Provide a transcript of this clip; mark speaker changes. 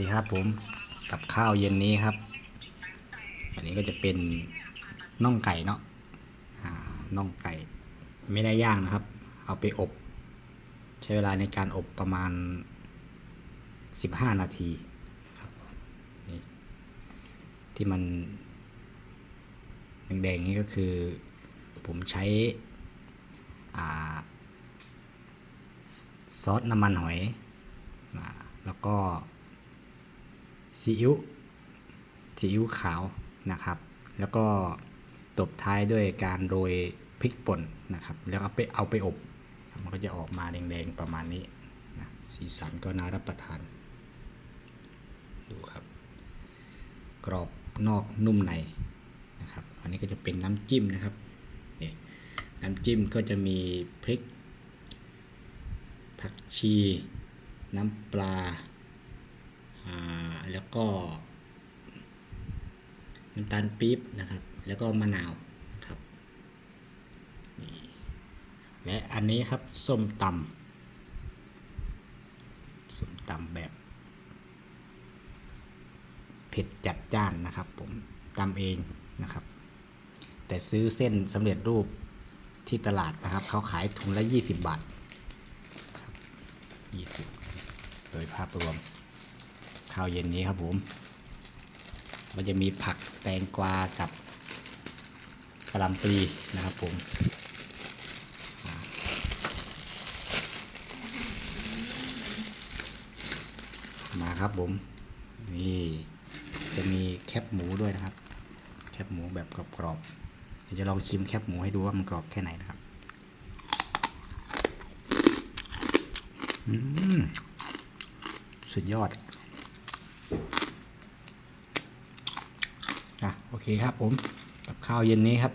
Speaker 1: ดีครับผมกับข้าวเย็นนี้ครับ อันนี้ก็จะเป็นน่องไก่เนาะน่องไก่ ไม่ได้ย่างนะครับ เอาไปอบ ใช้เวลาในการอบประมาณ 15 นาทีนะครับนี่ที่มันแดงๆนี่ก็คือ ผมใช้อซอสน้ำมันหอยอแล้วก็ ซีอิ๊วซีอิ๊วขาวนะครับ แล้วก็ตบท้ายด้วยการโรยพริกป่นนะครับ แล้วเอาไปเอาไปอบมันก็จะออกมาแดงๆประมาณนี้นะสีสันก็น่ารับประทาน ดูครับ กรอบนอกนุ่มในนะครับ อันนี้ก็จะเป็นน้ำจิ้มนะครับนี่น้ำจิ้มก็จะมีพริก ผักชี น้ำปลาอ่า แล้วก็น้ำตาลปี๊บนะครับ แล้วก็มะนาวครับและอันนี้ครับส้มตำส้มตำแบบเผ็ดจัดจ้านนะครับ ผมตำเองนะครับ แต่ซื้อเส้นสำเร็จรูปที่ตลาดนะครับ เขาขายถุงละ 20 บาทครับ20 โดยภาพรวม ข้าวเย็นนี้ครับผมมันจะมีผักแตงกวากับกระหลำปลีนะครับผมมาครับผมนี่จะมีแคบหมูด้วยนะครับ แคบหมูแบบกรอบๆเดี๋ยวจะลองชิมแคบหมูให้ดูว่ามันกรอบแค่ไหนนะครับอืมสุดยอด อะโอเคครับผมกับข้าวเย็นนี้ครับ